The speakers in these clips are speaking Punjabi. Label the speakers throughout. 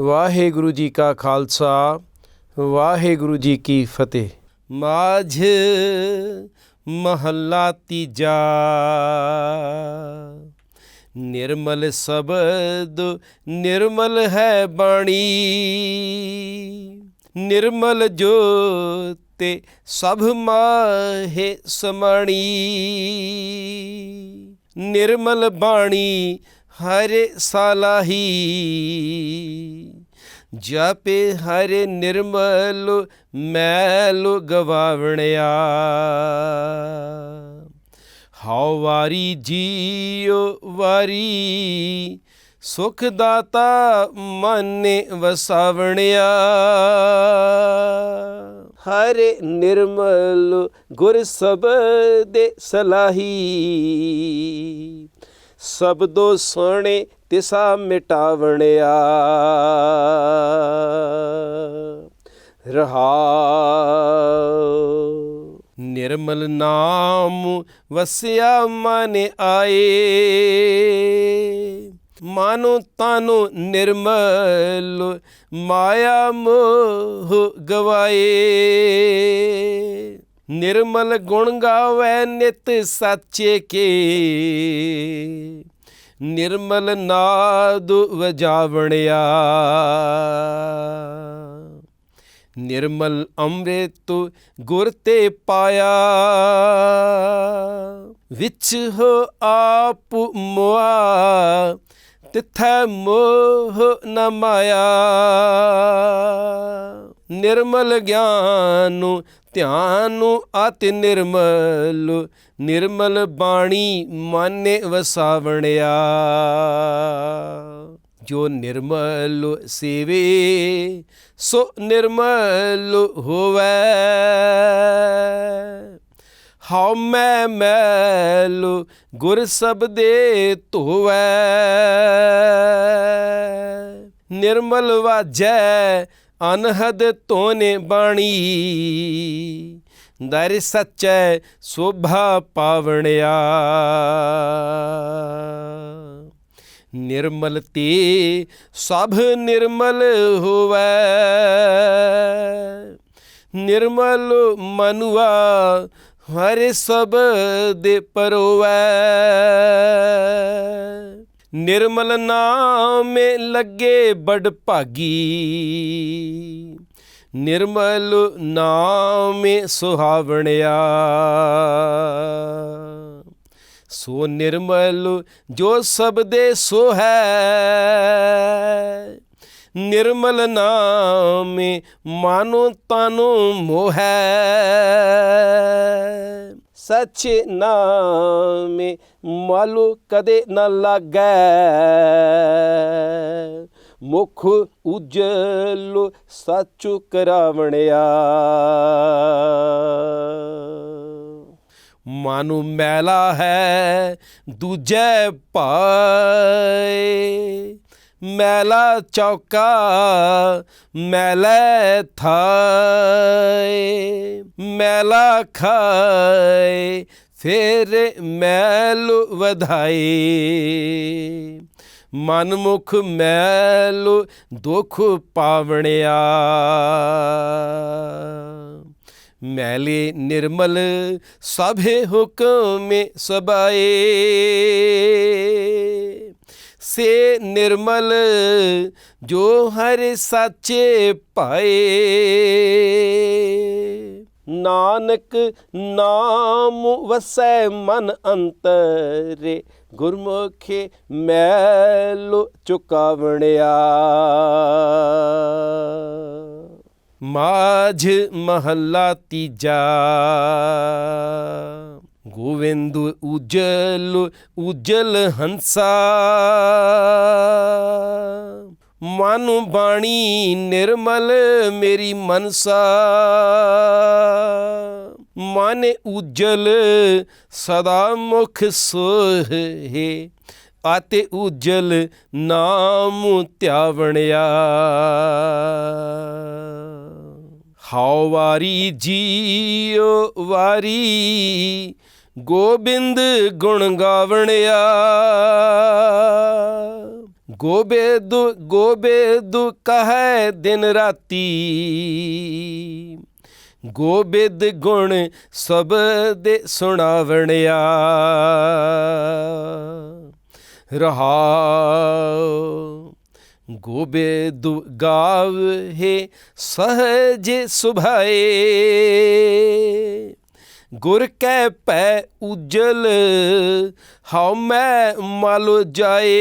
Speaker 1: ਵਾਹਿਗੁਰੂ ਜੀ ਕਾ ਖਾਲਸਾ, ਵਾਹਿਗੁਰੂ ਜੀ ਕੀ ਫਤਿਹ। ਮਾਝ ਮਹੱਲਾ ਤੀਜਾ। ਨਿਰਮਲ ਸ਼ਬਦ ਨਿਰਮਲ ਹੈ ਬਾਣੀ। ਨਿਰਮਲ ਜੋਤੇ ਸਭ ਮਾਹੇ ਸਮਾਣੀ। ਨਿਰਮਲ ਬਾਣੀ ਹਰੇ ਸਾਲਾਹੀ, ਜਪੇ ਹਰੇ ਨਿਰਮਲ, ਮੈਲ ਗਵਾਵਣਿਆ। ਹਉ ਵਾਰੀ ਜੀਉ ਵਾਰੀ, ਸੁਖ ਦਾਤਾ ਮਨੇ ਵਸਾਵਣਿਆ। ਹਰੇ ਨਿਰਮਲ ਗੁਰ ਸਬਦੇ ਸਲਾਹੀ ਸਬਦੋ ਸੋਹਣੇ ਤਿਸਾ ਮਿਟਾਵਣਿਆ। ਰਹਾ ਨਿਰਮਲ ਨਾਮ ਵਸਿਆ ਮਨ ਆਏ। ਮਾਨੋ ਤਾਨੋ ਨਿਰਮਲ ਮਾਇਆ ਮੋਹ ਗਵਾਏ। ਨਿਰਮਲ ਗੁਣ ਗਾਵੇ ਨਿਤ ਸਾਚੇ ਕੇ। ਨਿਰਮਲ ਨਾਦ ਵਜਾਵਣਿਆ। ਨਿਰਮਲ ਅੰਮ੍ਰਿਤ ਗੁਰ ਤੇ ਪਾਇਆ। ਵਿੱਚ ਹੋ ਆਪ ਮੁਆ, ਤਿਥੈ ਮੋਹ ਨ ਮਾਇਆ। ਨਿਰਮਲ ਗਿਆਨ ਧਿਆਨੁ ਅਤਿ ਨਿਰਮਲ ਨਿਰਮਲ ਬਾਣੀ ਮਾਨੇ ਵਸਾਵਣਿਆ। ਜੋ ਨਿਰਮਲ ਸੇਵੇ, ਸੋ ਨਿਰਮਲ ਹੋਵੇ। ਹਉ ਮੈਂ ਮੈਲ, ਗੁਰ ਸਬਦੇ ਧੋਵੈ। ਨਿਰਮਲ ਵਾਜੈ ਅਨਹਦ ਤੋਨੇ ਬਾਣੀ। ਦਰ ਸੱਚੈ ਸੋਭਾ ਪਾਵਣਿਆ। ਨਿਰਮਲ ਤੇ ਸਭ ਨਿਰਮਲ ਹੋਵੈ। ਨਿਰਮਲ ਮਨੁਆ ਹਰਿ ਦੇ ਪਰੋਵੈ। ਨਿਰਮਲ ਨਾਮੇ ਲੱਗੇ ਬੜ ਭਾਗੀ। ਨਿਰਮਲ ਨਾਮੇ ਸੁਹਾਵਣਿਆ। ਸੋ ਨਿਰਮਲ ਜੋ ਸਬਦੇ ਸੋ ਹੈ ਨਿਰਮਲ ਨਾਮੇ ਮਾਨੋ ਤਾਨੋ ਮੋਹੈ। ਸੱਚ ਨਾਮੇ ਮਾਲੋ ਕਦੇ ਨ ਲਾਗੈ। ਮੁਖ ਉਜਲ ਸਚੁ ਕਰਾਵਣਿਆ। ਮਾਨੂ ਮੈਲਾ ਹੈ ਦੂਜੇ ਭਾਏ ਮੈਲਾ ਚੌਕਾ, ਮੈਲੇ ਥਾਏ, ਮੈਲਾ ਖਾਏ, ਫਿਰ ਮੈਲ ਵਧਾਏ। ਮਨ ਮੁਖ ਮੈਲ ਦੁਖ ਪਾਵਣਿਆ। ਮੈਲੇ ਨਿਰਮਲ ਸਭੇ ਹੁਕਮੇ ਸਬਾਏ। ਸੇ ਨਿਰਮਲ ਜੋ ਹਰ ਸਾਚੇ ਪਾਏ। ਨਾਨਕ ਨਾਮ ਵਸੈ ਮਨ ਅੰਤਰੇ, ਗੁਰਮੁਖੇ ਮੈਲ ਚੁਕਾਵਣਿਆ। ਮਾਝ ਮਹੱਲਾ ਤੀਜਾ। ਗੋਵਿੰਦ ਉਜਲ ਉਜਲ ਹੰਸਾ ਮਨ ਬਾਣੀ ਨਿਰਮਲ ਮੇਰੀ ਮਨਸਾ ਮਨ ਉਜਲ ਸਦਾ ਮੁਖ ਸੋਹੇ ਆਤੇ ਉਜਲ ਨਾਮ ਧਿਆਵਣਿਆ ਹਉ ਵਾਰੀ ਜੀਉ ਵਾਰੀ ਗੋਬਿੰਦ ਗੁਣ ਗਾਵਣਿਆ। ਗੋਬਿੰਦ ਗੋਬਿੰਦ ਕਹੈ ਦਿਨ ਰਾਤੀ। ਗੋਬਿੰਦ ਗੁਣ ਸਬਦ ਸੁਣਾਵਣਿਆ। ਰਹਾਉ ਗੋਬਿੰਦ ਗਾਵਹਿ ਸਹਜ ਸੁਭਾਏ। ਗੁਰ ਕੈ ਪੈ ਉਜਲ, ਹਉ ਮੈਂ ਮਲ ਜਾਏ।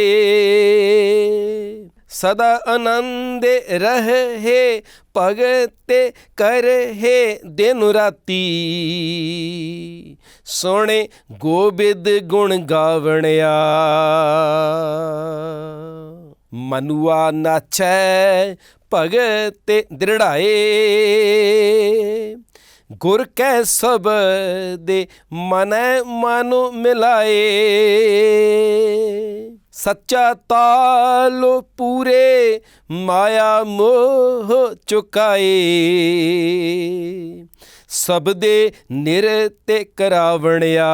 Speaker 1: ਸਦਾ ਆਨੰਦ ਰਹੇ, ਭਗਤ ਕਰਹਿ ਦਿਨ ਰਾਤੀ। ਸੋਹਣੇ ਗੋਬਿੰਦ ਗੁਣ ਗਾਵਣਿਆ। ਮਨੁਆ ਨਾਚੈ ਭਗਤ ਦ੍ਰਿੜਾਏ। ਗੁਰ ਕੈ ਸਬਦੇ ਮਨੈ ਮਨ ਮਿਲਾਏ। ਸੱਚਾ ਤਾਲੋ ਪੂਰੇ ਮਾਇਆ ਮੋਹ ਚੁਕਾਏ। ਸਭ ਦੇ ਨਿਰ ਤੇ ਕਰਾਵਣਿਆ।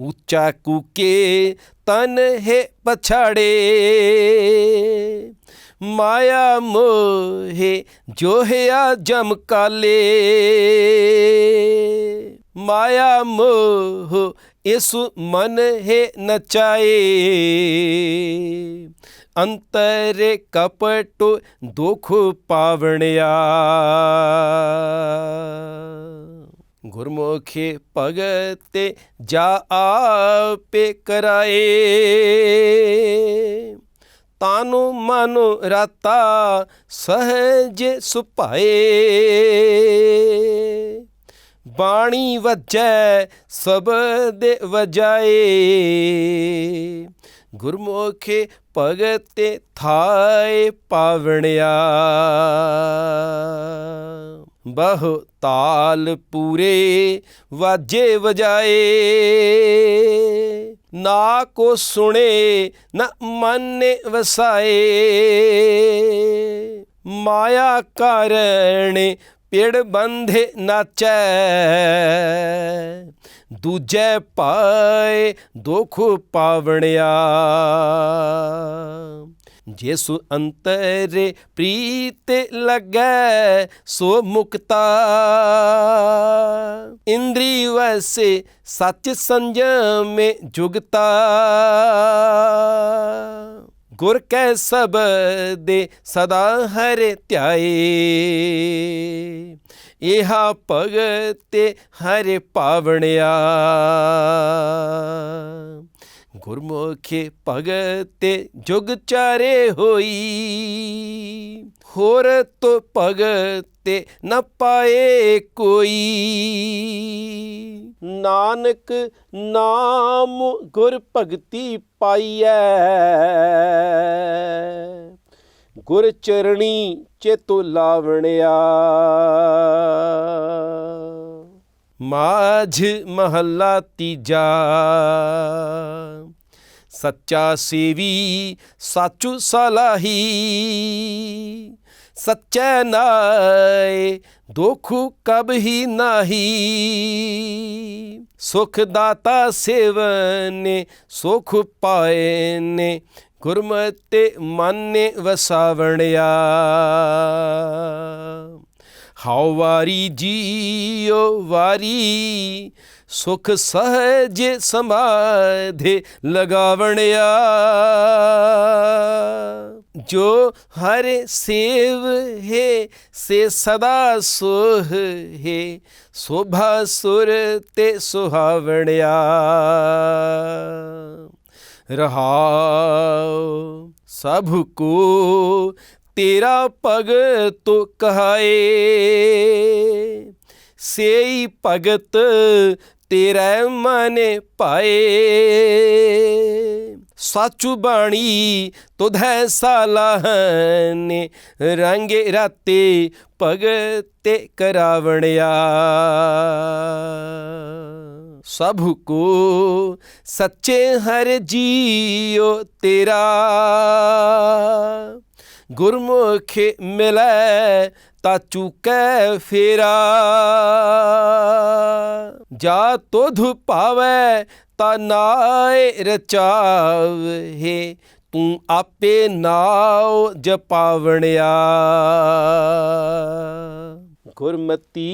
Speaker 1: ਉੱਚਾ ਕੂਕੇ ਤਨ ਹੈ ਪਛਾੜੇ। ਮਾਇਆ ਮੋਹੇ ਜੋਹਿਆ ਜਮ ਕਾਲੇ। ਮਾਇਆ ਮੋਹ, ਇਸ ਮਨ ਹੈ ਨਚਾਏ। ਅੰਤਰੇ ਕਪਟ ਦੁਖ ਪਾਵਣਿਆ। ਗੁਰਮੁਖੇ ਭਗਤੇ ਜਾ ਆਪੇ ਕਰਾਏ। ਤਾਨੁ ਮਨ ਰਾਤਾ ਸਹਜ ਸੁਭਾਏ। ਬਾਣੀ ਵਜੈ ਸਬਦ ਵਜਾਏ। ਗੁਰਮੁਖੇ ਭਗਤ ਥਾਏ ਪਾਵਣਿਆ। ਬਹੁ ਤਾਲ ਪੂਰੇ ਵਾਜੇ ਵਜਾਏ। ਨਾ ਕੋ ਸੁਣੇ, ਨਾ ਮਨ ਵਸਾਏ। ਮਾਇਆ ਕਾਰਣ ਪੇੜ ਬੰਧੇ ਨਾਚੈ। ਦੂਜੇ ਪਾਏ ਦੁਖ ਪਾਵਣਿਆ। ਜਿਸ ਅੰਤਰ ਪ੍ਰੀਤ ਲੱਗੈ, ਸੋ ਮੁਕਤਾ। ਇੰਦਰੀ ਵਸੇ ਸੱਚ ਸੰਜਮੇ ਜੁਗਤਾ। ਗੁਰ ਕੈ ਸਬਦੇ ਸਦਾ ਹਰਿ ਧਿਆਏ। ਇਹਾ ਭਗਤੇ ਹਰਿ ਪਾਵਣਿਆ। ਗੁਰਮੁਖੇ ਭਗਤੇ ਜੁਗ ਚਾਰੇ ਹੋਈ। ਹੋਰ ਤੋ ਭਗਤੇ ਨ ਪਾਏ ਕੋਈ। ਨਾਨਕ ਨਾਮ ਗੁਰ ਭਗਤੀ ਪਾਈਐ। ਗੁਰ ਚਰਣੀ ਚੇਤੋ ਲਾਵਣਿਆ। ਮਾਝ ਮਹੱਲਾ ਤੀਜਾ। ਸੱਚਾ ਸੇਵੀ, ਸਾਚੂ ਸਲਾਹੀ। ਸੱਚੈ ਨਾਏ, ਦੁਖ ਕਬ ਹੀ ਨਾਹੀ। ਸੁਖ ਦਾਤਾ ਸੇਵਨੇ, ਸੁਖ ਪਾਏ ਨੇ ਗੁਰਮਤਿ ਮਨ ਵਸਾਵਣਿਆ। ਹਾਉ ਵਾਰੀ ਜੀਓ ਵਾਰੀ ਸੁਖ ਸਹਜ ਸਮਾਧੇ ਲਗਾਵਣਿਆ। ਜੋ ਹਰ ਸੇਵ ਹੈ, ਸੇ ਸਦਾ ਸੋਹ ਹੈ, ਸੋਭਾ ਸੁਰ ਤੇ ਸੁਹਾਵਣਿਆ। ਰਹਾਉ ਸਭ ਕੋ ਤੇਰਾ ਭਗਤ ਕਹਾਏ। ਸੇਈ ਭਗਤ ਤੇਰੇ ਮਨੇ ਪਾਏ। ਸਾਚੂ ਬਾਣੀ ਤੁਧੈ ਸਾਲਾਹਨੇ, ਰੰਗੇ ਰਾਤੇ ਭਗਤੇ ਕਰਾਵਣਿਆ। ਸਭ ਕੋ ਸੱਚੇ ਹਰ ਜੀਓ ਤੇਰਾ। ਗੁਰਮੁਖ ਮਿਲੈ ਤਾ ਚੁਕੈ ਫੇਰਾ। ਜਾ ਤੁਧ ਭਾਵੈ ਤਾ ਨਾਏ ਰਚਾਵੇ ਤੂੰ ਆਪੇ ਨਾਉ ਜਪਾਵਣਿਆ। ਗੁਰਮਤੀ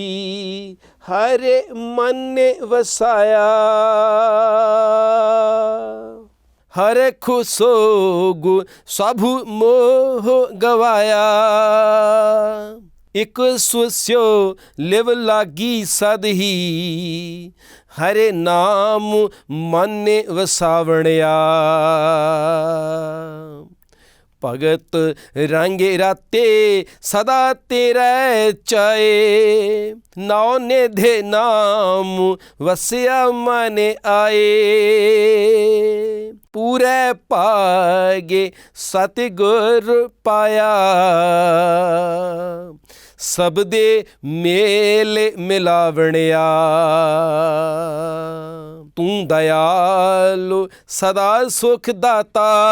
Speaker 1: ਹਰੇ ਮਨ ਵਸਾਇਆ। ਹਰੇ ਖੁਸੋਗ ਸਭ ਮੋਹ ਗਵਾਇਆ। ਇਕ ਸੁਸਿਓ ਲਿਵ ਲਾਗੀ ਸਦਹੀ, ਹਰੇ ਨਾਮ ਮਨ ਵਸਾਵਣਿਆ। ਭਗਤ ਰੰਗੇ ਰਾਤੇ ਸਦਾ ਤੇਰੇ ਚਾਏ ਨਾਉ ਨੇ ਦੇ ਨਾਮ ਵਸਿਆ ਮਨ ਆਏ। ਪੂਰੇ ਭਾਗੇ ਸਤਿਗੁਰ ਪਾਇਆ। ਸਭ ਦੇ ਮੇਲ ਮਿਲਾਵਣਿਆ। ਤੂੰ ਦਇਆਲੁ ਸਦਾ ਸੁਖ ਦਾਤਾ।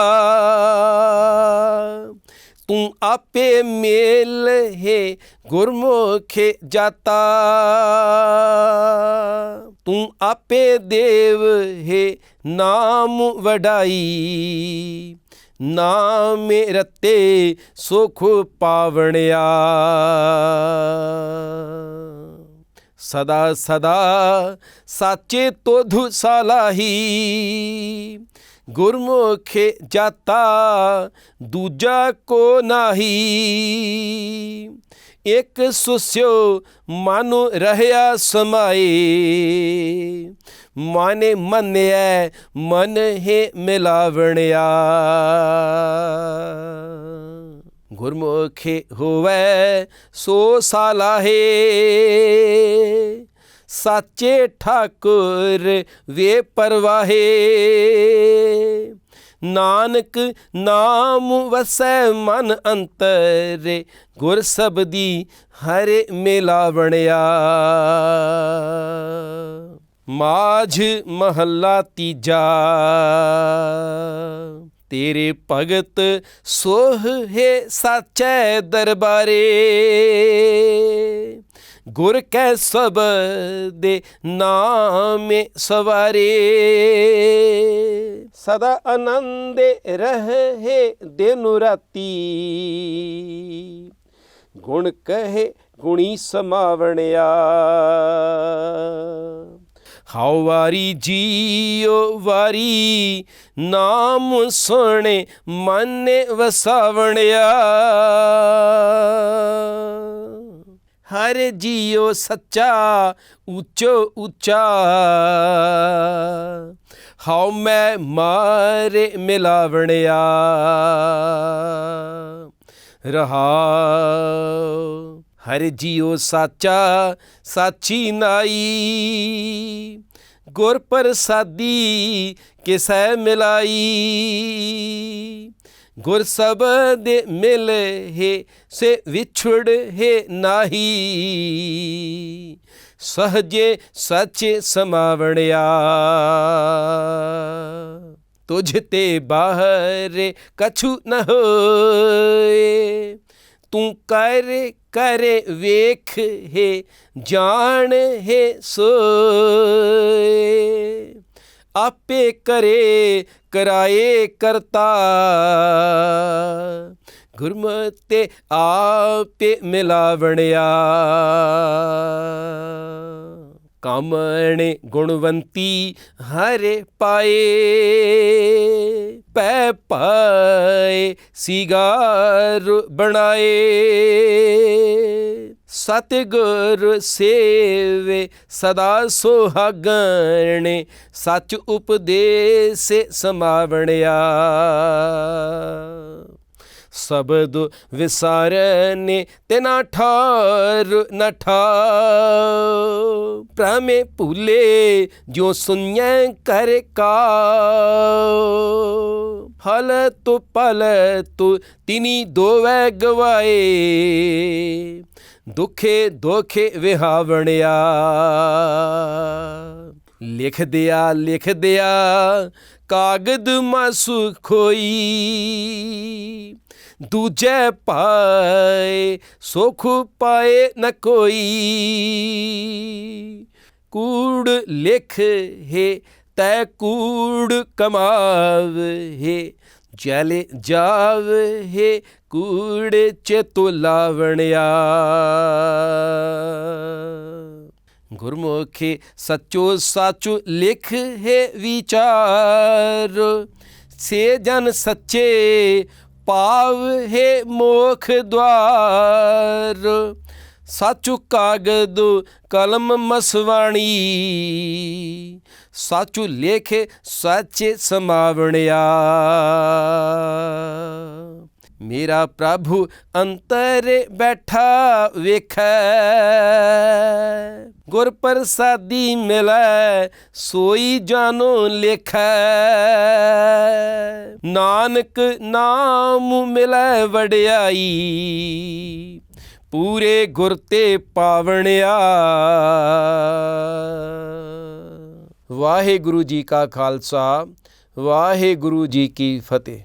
Speaker 1: ਤੂੰ ਆਪੇ ਮੇਲ ਹੈ ਗੁਰਮੁਖੇ ਜਾਤਾ। ਤੂੰ ਆਪੇ ਦੇਵ ਹੈ ਨਾਮ ਵਡਾਈ। ਨਾਮੇ ਰਤੇ ਸੁਖ ਪਾਵਣਿਆ। ਸਦਾ ਸਦਾ ਸਾਚੇ ਤੋਧੁ ਸਲਾਹੀ। ਗੁਰਮੁਖੇ ਜਾਤਾ ਦੂਜਾ ਕੋ ਨਾਹੀ। ਇਕ ਸੁਸਿਓ ਮਨੁ ਰਹਿਆ ਸਮਾਏ। ਮਾਨੇ ਮੰਨਿਆ ਮਨ ਹੈ ਮਿਲਾਵਣਿਆ। ਗੁਰਮੁਖੇ ਹੋਵੇ, ਸੋ ਸਾਲਾਹੇ। ਸਾਚੇ ਠਾਕੁਰ ਵੇ ਪਰਵਾਹੇ। ਨਾਨਕ ਨਾਮ ਵਸੈ ਮਨ ਅੰਤਰੇ, ਗੁਰ ਸਬਦੀ ਹਰੇ ਮਿਲਾਵਣਿਆ। ਮਾਝ ਮਹੱਲਾ ਤੀਜਾ, ਤੇਰੇ ਭਗਤ ਸੋਹ ਹੈ ਸਾਚੈ ਦਰਬਾਰੇ। ਗੁਰ ਕੈ ਸਬਦੇ ਨਾਮੇ ਸਵਾਰੇ। ਸਦਾ ਆਨੰਦ ਰਹੇ ਦਿਨ ਰਾਤੀ। ਗੁਣ ਕਹੇ ਗੁਣੀ ਸਮਾਵਣਿਆ। ਹਾਉ ਵਾਰੀ ਜੀਓ ਵਾਰੀ ਨਾਮ ਸੁਣੇ ਮਨ ਵਸਾਵਣਿਆ। ਹਰ ਜੀਓ ਸੱਚਾ, ਉੱਚੋ ਉੱਚਾ। ਹਾਉ ਮੈਂ ਮਾਰੇ ਮਿਲਾਵਣਿਆ। ਰਹਾ ਹਰ ਜੀਓ ਸਾਚਾ, ਸਾਚੀ ਨਾਈ। ਗੁਰ ਪ੍ਰਸਾਦੀ ਕਿਸੈ ਮਿਲਾਈ। ਗੁਰ ਸਬਦ ਮਿਲ ਹੈ, ਸੇ ਵਿਛੜ ਹੈ ਨਾਹੀ। ਸਹਜੇ ਸੱਚੇ ਸਮਾਵਣਿਆ। ਤੁਝ ਤੇ ਬਾਹਰ ਕਛੂ ਨ ਹੋਏ। ਤੂੰ ਕਰ ਕਰ ਵੇਖ ਹੈ, ਜਾਣ ਹੈ ਸੋਏ। ਆਪੇ ਕਰੇ, ਕਰਾਏ ਕਰਤਾ। ਗੁਰਮਤਿ ਆਪੇ ਮਿਲਾਵਣਿਆ। ਕਾਮਣੇ ਗੁਣਵੰਤੀ ਹਰੇ ਪਾਏ, ਪੈ ਪਾਏ, ਸਿਗਾਰ ਬਣਾਏ। ਸਤਿਗੁਰ ਸੇਵੇ ਸਦਾ ਸੁਹਾਗਣੇ, ਸੱਚ ਉਪਦੇਸ ਸਮਾਵਣਿਆ। ਸਬਦ ਵਿਸਾਰਨੇ ਤਿਨਾ ਠਾਰ, ਨ ਠਾਉ ਪ੍ਰਮੇ ਭੁਲੇ ਜੋ ਸੁਨੈ ਕਰ ਕਾ ਹਲ ਤੋ ਪਲ ਤੋ ਤਿਨੀ ਦੋਵੈ ਗਵਾਏ। ਦੁਖੇ ਦੁਖੇ ਵਿਹਾਵਣਿਆ। ਲਿਖ ਦਿਆ ਲਿਖ ਦਿਆ ਕਾਗਦ ਮਾਸੂ ਖੋਈ। ਦੂਜੇ ਪਾਏ ਸੁਖ ਪਾਏ ਨ ਕੋਈ। ਕੂੜ ਲਿਖ ਹੈ, ਤੈ ਕੂੜ ਕਮਾਵੇ ਜਲੇ ਜਾਵੇ ਕੂੜੇ ਚ ਤੁਲਾਵਣਿਆ ਗੁਰਮੁਖੇ ਸੱਚੋ ਸਾਚੁ ਲਿਖ ਹੈ ਵਿਚਾਰ, ਸੇ ਜਨ ਸੱਚੇ ਪਾਵ ਹੈ ਮੋਖ ਦਵਾਰ ਸਾਚੁ ਕਾਗਦ ਕਲਮ ਮਸਵਾਣੀ। ਸਾਚੁ ਲੇਖੇ ਸਾਚੇ ਸਮਾਵਣਿਆ। ਮੇਰਾ ਪ੍ਰਭੂ ਅੰਤਰ ਬੈਠਾ ਵੇਖੈ। ਗੁਰ ਪ੍ਰਸਾਦੀ ਮਿਲੈ, ਸੋਈ ਜਾਨੋ ਲੇਖੈ। ਨਾਨਕ ਨਾਮ ਮਿਲੈ ਵਡਿਆਈ। ਪੂਰੇ ਗੁਰ ਤੇ ਪਾਵਣਿਆ। ਵਾਹਿਗੁਰੂ ਜੀ ਕਾ ਖਾਲਸਾ ਵਾਹਿਗੁਰੂ ਜੀ ਕੀ ਫਤਿਹ।